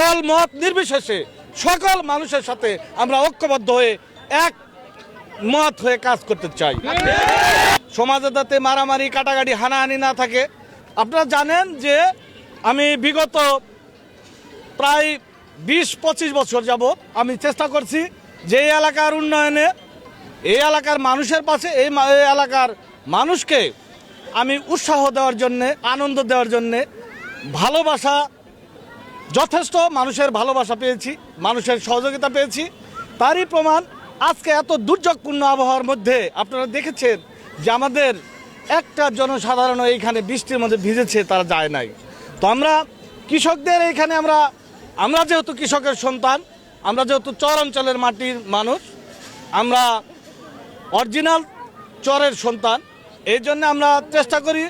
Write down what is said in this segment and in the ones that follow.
দল, মত নির্বিশেষে সকল মানুষের সাথে আমরা ঐক্যবদ্ধ হয়ে এক মত হয়ে কাজ করতে চাই। সমাজে যাতে মারামারি, কাটাকাটি, হানাহানি না থাকে। আপনারা জানেন যে আমি বিগত প্রায় বিশ, পঁচিশ বছর যাব আমি চেষ্টা করছি যে এই এলাকার উন্নয়নে, এই এলাকার মানুষের পাশে এই এলাকার মানুষকে আমি উৎসাহ দেওয়ার জন্যে, আনন্দ দেওয়ার জন্যে ভালোবাসা যথেষ্ট মানুষের ভালোবাসা পেয়েছি, মানুষের সহযোগিতা পেয়েছি। তারই প্রমাণ আজকে এত দুর্যোগপূর্ণ আবহাওয়ার মধ্যে আপনারা দেখেছেন যে আমাদের একটা জনসাধারণ এইখানে বৃষ্টির মধ্যে ভিজেছে, তারা যায় নাই। তো আমরা কৃষকদের এইখানে আমরা আমরা যেহেতু কৃষকের সন্তান, আমরা যেহেতু চর অঞ্চলের মাটির মানুষ, আমরা অরিজিনাল চরের সন্তান, এই জন্য আমরা চেষ্টা করি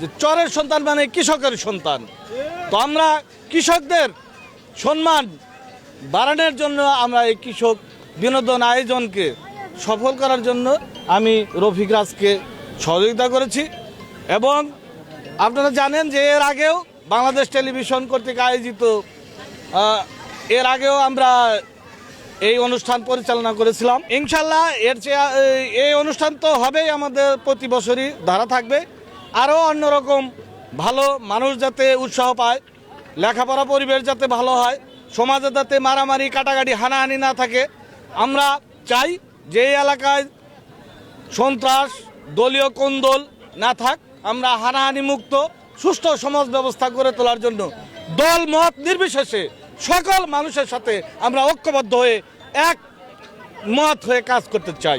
যে চরের সন্তান মানে কৃষকের সন্তান। তো আমরা কৃষকদের সম্মান বাড়ানোর জন্য আমরা এই কৃষক বিনোদন আয়োজনকে সফল করার জন্য আমি রফিক রাজকে সহযোগিতা করেছি এবং আপনারা জানেন যে এর আগেও বাংলাদেশ টেলিভিশন কর্তৃক আয়োজিত এর আগেও আমরা এই অনুষ্ঠান পরিচালনা করেছিলাম। ইনশাল্লাহ এর চেয়ে, এই- অনুষ্ঠান তো হবেই আমাদের প্রতি বছরই, ধারা থাকবে। আরও অন্যরকম ভালো মানুষ যাতে উৎসাহ পায়, লেখাপড়া পরিবেশ যাতে ভালো হয়, সমাজে যাতে মারামারি, কাটাকাটি, হানাহানি না থাকে, আমরা চাই যে এলাকায় সন্ত্রাস, দলীয় কোন্দল না থাক, আমরা হানাহানি মুক্ত সুষ্ঠু সমাজ ব্যবস্থা করে তোলার জন্য দল মত নির্বিশেষে সকল মানুষের সাথে আমরা ঐক্যবদ্ধ হয়ে এক মত হয়ে কাজ করতে চাই।